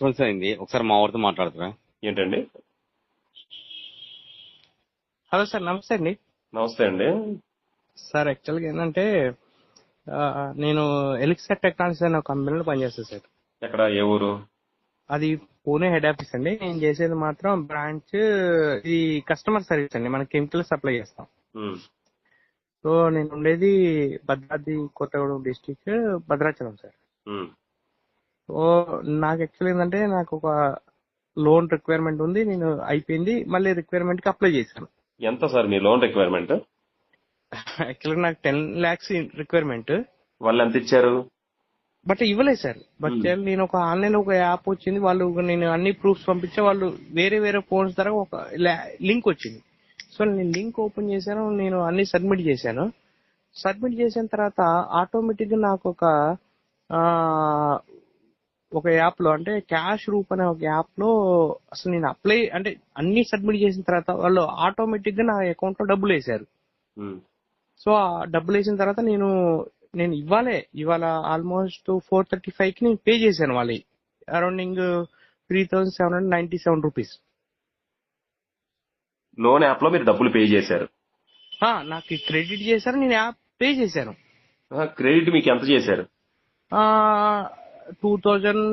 Disturbance అయింది ఒకసారి మా వాడితో మాట్లాడతారా? ఏంటండి? హలో సార్ నమస్తే అండి. నమస్తే అండి. సార్ యాక్చువల్గా ఏంటంటే ఆ, నేను ఎలిక్సర్ టెక్నాలజీ అనే కంపెనీలో పనిచేస్తాను సార్. ఎక్కడ? ఏ ఊరు? అది పూణే హెడ్ ఆఫీస్ అండి. నేను చేసేది మాత్రం బ్రాంచ్ ఈ కస్టమర్ సర్వీస్ అండి. మనం కెమికల్ సప్లై చేస్తాం. సో నేను ఉండేది Bhadradri Kothagudem district Bhadrachalam sir. So నాకు యాక్చువల్ ఏంటంటే నాకు ఒక లోన్ రిక్వైర్మెంట్ ఉంది నేను అయిపోయింది మళ్ళీ రిక్వైర్మెంట్కి అప్లై చేశాను. ఎంత సార్ మీ లోన్ రిక్వైర్మెంట్ యాక్చువల్గా నాకు టెన్ ల్యాక్స్ రిక్వైర్మెంట్ వాళ్ళు ఎంత ఇచ్చారు? బట్ ఇవ్వలేదు సార్. But Hmm. నేను ఒక ఆన్లైన్ ఒక యాప్ వచ్చింది వాళ్ళు నేను అన్ని ప్రూఫ్స్ పంపించే వాళ్ళు వేరే వేరే ఫోన్స్ ద్వారా ఒక లింక్ వచ్చింది. సో నేను లింక్ ఓపెన్ చేశాను నేను అన్ని సబ్మిట్ చేశాను. సబ్మిట్ చేసిన తర్వాత ఆటోమేటిక్గా నాకు ఒక ఒక యాప్లో అంటే క్యాష్ రూప్ అనే ఒక యాప్లో అసలు నేను అప్లై అంటే అన్ని సబ్మిట్ చేసిన తర్వాత వాళ్ళు ఆటోమేటిక్గా నా అకౌంట్లో డబ్బులు వేశారు. ఉమ్, సో ఆ డబ్బులు వేసిన తర్వాత నేను నేను ఇవ్వాలే. ఇవాళ ఆల్మోస్ట్ ఫోర్ థర్టీ ఫైవ్కి నేను పే చేశాను వాళ్ళకి అరౌండింగ్ three thousand seven hundred ninety seven rupees. Loan యాప్లో మీరు డబ్బులు పే చేశారు. నాకు క్రెడిట్ చేశారు నేను యాప్ పే చేశాను. క్రెడిట్ మీకు ఎంత చేశారు? Two thousand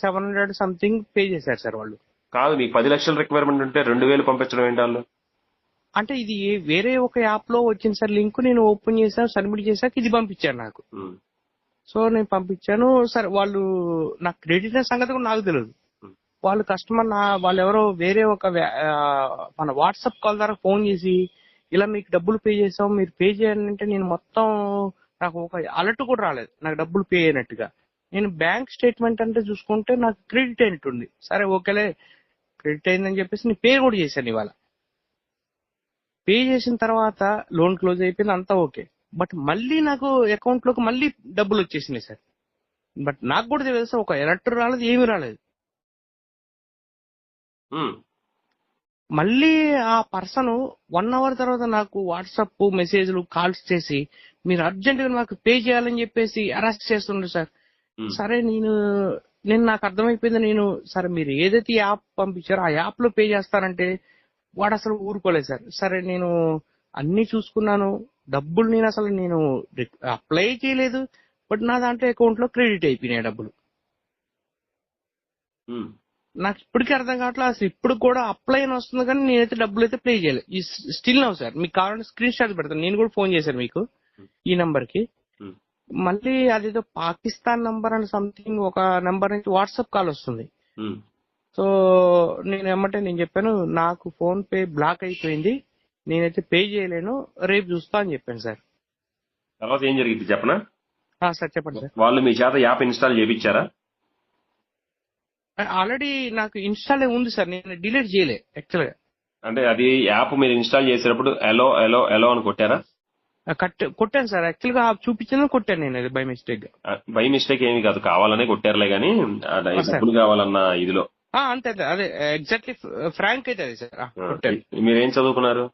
seven hundred something pay చేశారు సార్ వాళ్ళు. కాదు మీకు పది లక్షల రిక్వైర్మెంట్ ఉంటే రెండు వేలు పంపించడం ఏంటి వాళ్ళు? అంటే ఇది వేరే ఒక యాప్లో వచ్చింది సార్ లింక్ నేను ఓపెన్ చేశాను సబ్మిట్ చేశాక ఇది పంపించారు నాకు. సో నేను పంపించాను సరే వాళ్ళు నాకు క్రెడిట్ సంగతి కూడా నాకు తెలియదు. వాళ్ళు కస్టమర్ నా వాళ్ళు ఎవరో వేరే ఒక మన వాట్సాప్ కాల్ ద్వారా ఫోన్ చేసి ఇలా మీకు డబ్బులు పే చేసాం మీరు పే చేయాలంటే నేను మొత్తం నాకు ఒక అలర్ట్ కూడా రాలేదు. నాకు డబ్బులు పే అయినట్టుగా. నేను బ్యాంక్ స్టేట్మెంట్ అంటే చూసుకుంటే నాకు క్రెడిట్ అయినట్టుంది సరే ఓకేలే క్రెడిట్ అయిందని చెప్పేసి నేను పే కూడా చేశాను ఇవాళ. పే చేసిన తర్వాత లోన్ క్లోజ్ అయిపోయింది అంతా ఓకే. బట్ మళ్ళీ నాకు అకౌంట్లోకి మళ్ళీ డబ్బులు వచ్చేసినాయి సార్. బట్ నాకు కూడా తెలియదు సార్ ఒక ఎలర్ట్ రాలేదు ఏమీ రాలేదు. మళ్ళీ ఆ పర్సన్ వన్ అవర్ తర్వాత నాకు వాట్సాప్ మెసేజ్లు కాల్స్ చేసి మీరు అర్జెంట్గా నాకు పే చేయాలని చెప్పేసి అరెస్ట్ చేస్తుండ్రు సార్. సరే నేను నేను నాకు అర్థమైపోయింది నేను సరే మీరు ఏదైతే యాప్ పంపించారో ఆ యాప్లో పే చేస్తారంటే వాడు అసలు ఊరుకోలేదు సార్. సరే నేను అన్ని చూసుకున్నాను. డబ్బులు నేను అసలు నేను అప్లై చేయలేదు. బట్ నా దాంట్లో అకౌంట్లో క్రెడిట్ అయిపోయినాయి డబ్బులు. నాకు ఇప్పటికీ అర్థం కావట్లేదు. అసలు ఇప్పుడు కూడా అప్లై అని వస్తుంది కానీ నేనైతే డబ్బులు అయితే ప్లే చేయలేదు. ఈ స్టిల్ నవ్వు సార్ మీకు కావాలంటే స్క్రీన్ షాట్ పెడతాను. నేను కూడా ఫోన్ చేశాను మీకు ఈ నంబర్కి మళ్ళీ అదేదో పాకిస్తాన్ నంబర్ అని సంథింగ్ ఒక నంబర్ నుంచి వాట్సాప్ కాల్ వస్తుంది. సో నేను ఏమంటే నేను చెప్పాను నాకు ఫోన్ పే బ్లాక్ అయిపోయింది నేనైతే పే చేయలేను రేపు చూస్తా అని చెప్పాను సార్. తర్వాత ఏం జరిగింది చెప్పనా? సార్ చెప్పండి సార్. వాళ్ళు మీ చేత యాప్ ఇన్స్టాల్ చేయించారా? ఆల్రెడీ నాకు ఇన్స్టాల్ ఉంది సార్ నేను డిలీట్ చేయలే యాక్చువల్గా అంటే అది యాప్ మీరు ఇన్స్టాల్ చేసేటప్పుడు ఎలో ఎలో ఎలో అని కొట్టారా? కట్ కొట్టాను సార్. యాక్చువల్గా చూపించిందని కొట్టాను నేను అది బై మిస్టేక్ బై మిస్టేక్ ఏమీ కాదు. కావాలనే కొట్టారులే గానీ. డబ్బులు కావాలన్న ఇదిలో. అంతే అదే ఎగ్జాక్ట్లీ ఫ్రాంక్ అయితే అదే సార్. మీరేం చదువుకున్నారు?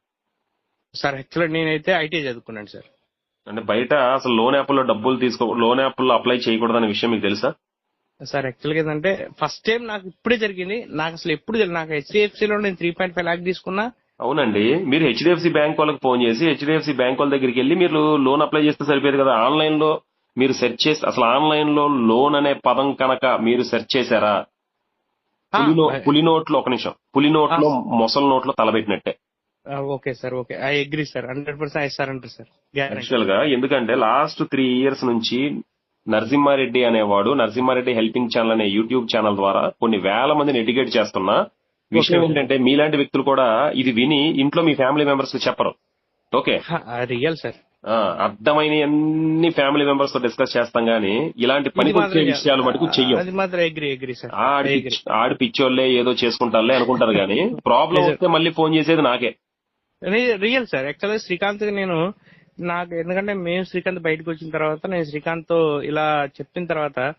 సార్ యాక్చువల్ నేనైతే ఐటీ చదువుకున్నాను సార్. అంటే బయట అసలు లోన్ యాప్లో డబ్బులు తీసుకో లోన్ యాప్లో అప్లై చేయకూడదనే విషయం మీకు తెలుసా? సార్ యాక్చువల్గా ఏంటంటే ఫస్ట్ టైం నాకు ఇప్పుడే జరిగింది. నాకు అసలు ఎప్పుడు నాకు హెచ్డిఎఫ్సి లో నేను త్రీ పాయింట్ ఫైవ్ లాక్ తీసుకున్నా. అవునండి. మీరు హెచ్డిఎఫ్సి బ్యాంక్ వాళ్ళకి ఫోన్ చేసి హెచ్డిఎఫ్సి బ్యాంక్ వాళ్ళ దగ్గరికి వెళ్ళి మీరు లోన్ అప్లై చేస్తే సరిపోయేది కదా. ఆన్లైన్లో మీరు సెర్చ్ చేసి అసలు ఆన్లైన్లో లోన్ అనే పదం కనుక మీరు సెర్చ్ చేశారా? ఆ, పులి నోట్లో ఒక నిమిషం. పులి నోట్లో మొసలి నోట్లో తలబెట్టినట్టే ఆ, okay sir okay. I agree sir. Hundred percent I sir అంటారు సార్. గ్యారంటీ యాక్చువల్గా ఎందుకంటే లాస్ట్ త్రీ ఇయర్స్ నుంచి నరసింహారెడ్డి అనేవాడు నరసింహారెడ్డి హెల్పింగ్ ఛానల్ అనే యూట్యూబ్ ఛానల్ ద్వారా కొన్ని వేల మందిని ఎడ్యుకేట్ చేస్తున్నా. విషయం. ఏంటంటే మీలాంటి వ్యక్తులు కూడా ఇది విని ఇంట్లో మీ ఫ్యామిలీ మెంబర్స్కి చెప్పరు. ఓకే? Real sir. అర్థమైన అన్ని ఫ్యామిలీ మెంబర్స్తో డిస్కస్ చేస్తాం గానీ ఇలాంటి పనికొచ్చే విషయాలు మటుకు చెయ్యం. ఆడి I agree. పిచ్- ఆడి పిచ్చోళ్ళే ఏదో చేసుకుంటారులే అనుకుంటారు గానీ ప్రాబ్లం. వస్తే మళ్ళీ ఫోన్ చేసేది నాకే. Real sir. యాక్చువల్గా శ్రీకాంత్ నేను నాకు ఎందుకంటే మేము శ్రీకాంత్ బయటకు వచ్చిన తర్వాత నేను శ్రీకాంత్తో ఇలా చెప్పిన తర్వాత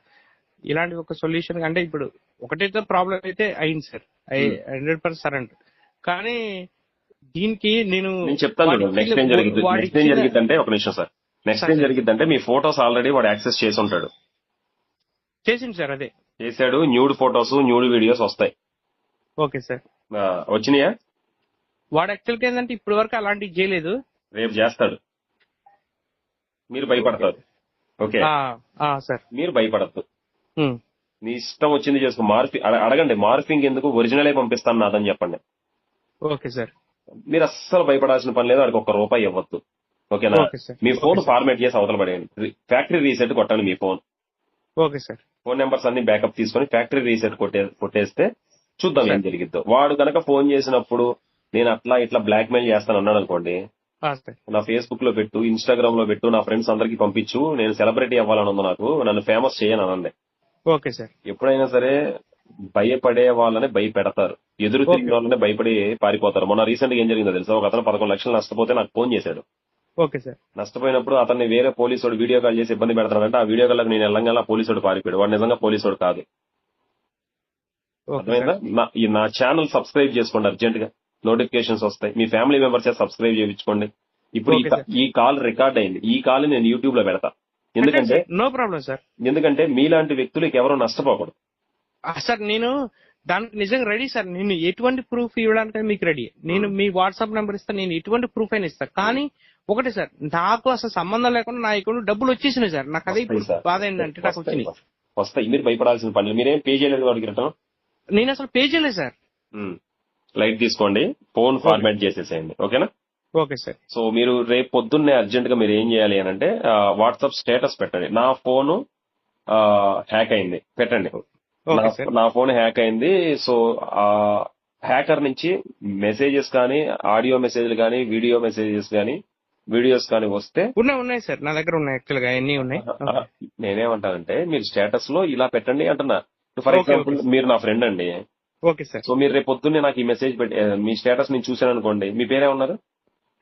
ఇలాంటి ఒక సొల్యూషన్ అంటే ఇప్పుడు ఒకటైతే ప్రాబ్లం అయితే అయింది సార్. ఐ హండ్రెడ్ పర్సెంట్ కానీ దీనికి నేను చెప్తాను నెక్స్ట్ ఏం జరిగింది నెక్స్ట్ ఏం జరిగిందంటే ఒక నిమిషం సార్. నెక్స్ట్ ఏం. జరిగిందంటే మీ ఫోటోస్ ఆల్రెడీ వాడు యాక్సెస్ చేసి ఉంటాడు. చేసింది సార్ అదే. చేశాడు న్యూడ్ ఫొటోస్ న్యూడ్ వీడియోస్ వస్తాయి. Okay sir. వచ్చినాయా? వాడు యాక్చువల్గా ఏంటంటే ఇప్పటి వరకు అలాంటివి చేయలేదు. రేపు చేస్తాడు. మీరు భయపడతారు. ఓకే. సార్. మీరు భయపడద్దు. మీ ఇష్టం వచ్చింది చేసుకో. మార్ఫి అడ- అడగండి. మార్ఫింగ్ ఎందుకు? ఒరిజినలే పంపిస్తాను నాదని చెప్పండి. Okay sir. మీరు అస్సలు భయపడాల్సిన పని లేదు. వాడికి ఒక్క రూపాయి ఇవ్వద్దు. ఓకేనా? మీ ఫోన్. ఫార్మేట్ చేసి అవతల పడేయండి. ఫ్యాక్టరీ రీసెట్ కొట్టండి మీ phone. Okay sir. Phone numbers అన్ని బ్యాకప్ తీసుకొని ఫ్యాక్టరీ రీసెట్ కొట్టే కొట్టేస్తే చూద్దాం ఏం. జరిగిద్దో. వాడు కనుక ఫోన్ చేసినప్పుడు నేను అట్లా ఇట్లా బ్లాక్ మెయిల్ చేస్తాను అన్నాడు అనుకోండి నా ఫేస్బుక్లో పెట్టు ఇన్స్టాగ్రామ్లో పెట్టు నా ఫ్రెండ్స్ అందరికి పంపించు. నేను సెలబ్రిటీ అవ్వాలని ఉంది నాకు. నన్ను ఫేమస్ చేయను అనండి ఓకే సార్. ఎప్పుడైనా సరే భయపడే వాళ్ళని భయపెడతారు. ఎదురు ఓకే. తిరిగిన వాళ్ళని భయపడి పారిపోతారు. మొన్న రీసెంట్గా ఏం జరిగిందో తెలుసా? ఒక అతను పదకొండు లక్షలు నష్టపోతే నాకు ఫోన్ చేశాడు. Okay sir. నష్టపోయినప్పుడు అతన్ని వేరే పోలీసుడు వీడియో కాల్ చేసి ఇబ్బంది పెడతాడంటే ఆ వీడియో కాల్ నేను వెళ్ళంగా పోలీసుడు పారిపోయాడు. వాడు నిజంగా పోలీసుడు కాదు. అర్థమైందా? నా- ఈ నా ఛానల్ సబ్స్క్రైబ్ చేసుకోండి అర్జెంట్గా నోటిఫికేషన్స్ వస్తాయి. మీ ఫ్యామిలీ మెంబర్స్ సబ్స్క్రైబ్ చేయించుకోండి. ఇప్పుడు. ఈ కాల్ రికార్డ్ అయింది. ఈ కాల్ నేను యూట్యూబ్లో పెడతా. ఎందుకంటే నో ప్రాబ్లం సార్. ఎందుకంటే మీలాంటి వ్యక్తులకు ఎవరో నష్టపోకూడదు. సార్ నేను దానికి నిజంగా రెడీ సార్. నేను ఎటువంటి ప్రూఫ్ ఇవ్వడానికి మీకు రెడీ. నేను మీ వాట్సాప్ నెంబర్ ఇస్తా నేను ఎటువంటి ప్రూఫ్ అయినా ఇస్తా. కానీ ఒకటే సార్ నాకు అసలు సంబంధం లేకుండా నా అకౌంట్ డబ్బులు వచ్చేసినాయి సార్. నాకు అదే. బాధ ఏంటంటే నాకు వచ్చినాయి వస్తాయి. మీరు భయపడాల్సిన పని. మీరేం పే చేయలేదు వాడికి రిటర్న్ నేను అసలు పే చేయలేదు సార్. లైట్ తీసుకోండి. ఫోన్ ఫార్మాట్ చేసేసేయండి. ఓకేనా? Okay sir. సో మీరు రేపు పొద్దున్నే అర్జెంట్గా మీరు ఏం చేయాలి అని అంటే వాట్సాప్ స్టేటస్ పెట్టండి. నా ఫోన్ హ్యాక్ అయింది. పెట్టండి. నా- ఫోన్ హ్యాక్ అయింది. సో ఆ హ్యాకర్ నుంచి మెసేజెస్ కానీ ఆడియో మెసేజ్లు కానీ వీడియో మెసేజెస్ కానీ వీడియోస్ కానీ వస్తే ఉన్నాయి ఉన్నాయి సార్. నా దగ్గర ఉన్నాయి యాక్చువల్గా. అన్ని ఉన్నాయి. నేనేమంటానంటే మీరు స్టేటస్లో ఇలా పెట్టండి అంటున్నా. For example. మీరు నా ఫ్రెండ్ అండి. Okay sir. సో మీరు రేపు పొద్దున్నే నాకు ఈ మెసేజ్ పెట్టి మీ స్టేటస్ నేను చూశాను అనుకోండి. మీ పేరే ఉన్నారు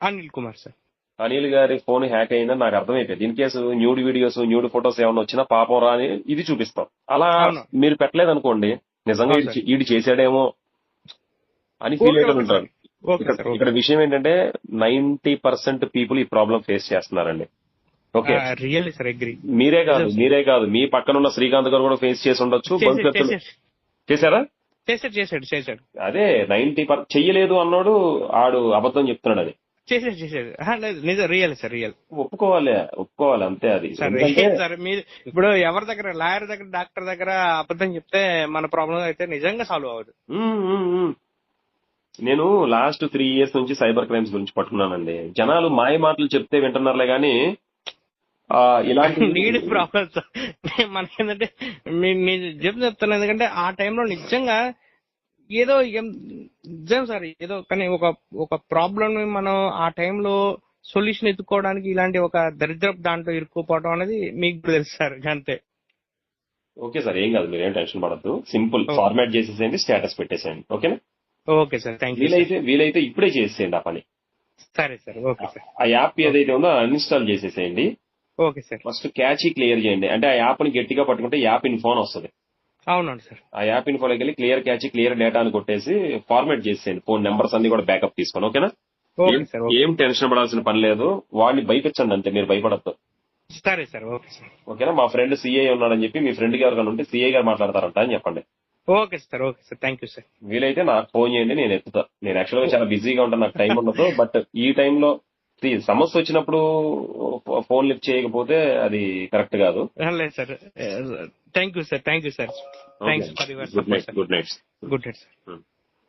అనిల్ కుమార్ సార్. అనిల్ గారి ఫోన్ హ్యాక్ అయిందని నాకు అర్థమైపోయింది. In case nude videos nude photos ఏమైనా వచ్చినా పాపం రా అని ఇది చూపిస్తాం. అలా. మీరు పెట్టలేదు అనుకోండి నిజంగా ఈడు చేశాడేమో అని ఫీల్ ఓకే ఉంటారు. ఇక్కడ విషయం ఏంటంటే నైన్టీ పర్సెంట్ పీపుల్ ఈ ప్రాబ్లం ఫేస్ చేస్తున్నారండి. ఓకే. మీరే కాదు. మీరే కాదు. మీ పక్కన ఉన్న శ్రీకాంత్ గారు కూడా ఫేస్ చేసి ఉండొచ్చు. భవిష్యత్తులో చేశారా? చేసాడు చేసాడు అదే నైన్టీ పర్ చెయ్యలేదు అన్నాడు ఆడు అబద్ధం చెప్తున్నాడు అది. చేసాడు ఆహా, లేదు నిజం రియల్ సార్ రియల్ ఒప్పుకోవాలి ఒప్పుకోవాలి అంతే అది. సార్ మీరు ఇప్పుడు ఎవరి దగ్గర లాయర్ దగ్గర డాక్టర్ దగ్గర అబద్ధం చెప్తే మన ప్రాబ్లం అయితే నిజంగా సాల్వ్ అవ్వదు. నేను లాస్ట్ త్రీ ఇయర్స్ నుంచి సైబర్ క్రైమ్స్ గురించి పట్టుకున్నానండి. జనాలు మాయ మాటలు చెప్తే వింటున్నారులే గాని ఇలాంటి నీడ్ ప్రాబ్లం సార్ మనకేంటంటే మీ- మీ చెప్తే చెప్తాను ఎందుకంటే ఆ టైంలో నిజంగా ఏదో ఏం- నిజం సార్ ఏదో కానీ ఒక ఒక ప్రాబ్లం మనం ఆ టైంలో సొల్యూషన్ ఎత్తుకోవడానికి ఇలాంటి ఒక దరిద్రపు దాంట్లో ఇరుక్కుపోవడం అనేది మీకు తెలుసు సార్ అంతే. ఓకే సార్ ఏం కాదు మీరేం టెన్షన్ పడద్దు. సింపుల్. ఫార్మాట్ చేసేసేయండి స్టేటస్ పెట్టేసేయండి. ఓకేనా ఓకే సార్ థ్యాంక్ యూ వీలైతే వీలైతే ఇప్పుడే చేసేయండి ఆ పని. సరే సార్ ఓకే సార్. ఆ యాప్ ఏదైతే ఉందో అన్ఇన్స్టాల్ చేసేసేయండి. Okay sir. First cache clear చేయండి. అంటే ఆ యాప్ని గట్టిగా పట్టుకుంటే యాప్ ఇన్ ఫోన్ వస్తుంది. అవునండి సార్. ఆ యాప్ ఇన్ఫోలోకి వెళ్ళి క్లియర్ క్యాచ్ క్లియర్ డేటా అని కొట్టేసి ఫార్మాట్ చేసేయండి. ఫోన్ నెంబర్స్ అన్ని కూడా బ్యాకప్ తీసుకొని ఓకేనా? ఓకే ఏం- సార్ ఓకే. ఏం టెన్షన్ పడాల్సిన పని లేదు. వాడిని భయపించండి అంతే మీరు భయపడద్దు. సరే సార్ ఓకే సార్. ఓకేనా? మా ఫ్రెండ్ సిఐ ఉన్నాడని చెప్పి మీ ఫ్రెండ్ గారు ఉంటే సిఐ గారు మాట్లాడతారంట అని చెప్పండి. Okay sir okay sir. Thank you sir. వీలైతే నాకు ఫోన్ చేయండి నేను ఎత్తుతా. నేను యాక్చువల్గా చాలా బిజీగా ఉంటాను నాకు టైం ఉండదు. బట్ ఈ టైంలో see, సమస్య వచ్చినప్పుడు ఫోన్ లిఫ్ట్ చేయకపోతే అది కరెక్ట్ కాదు. లేదు sir. Thank you, sir. Thank you, sir. Okay. Thanks for your support, sir. Good night. Good night, sir. Hmm.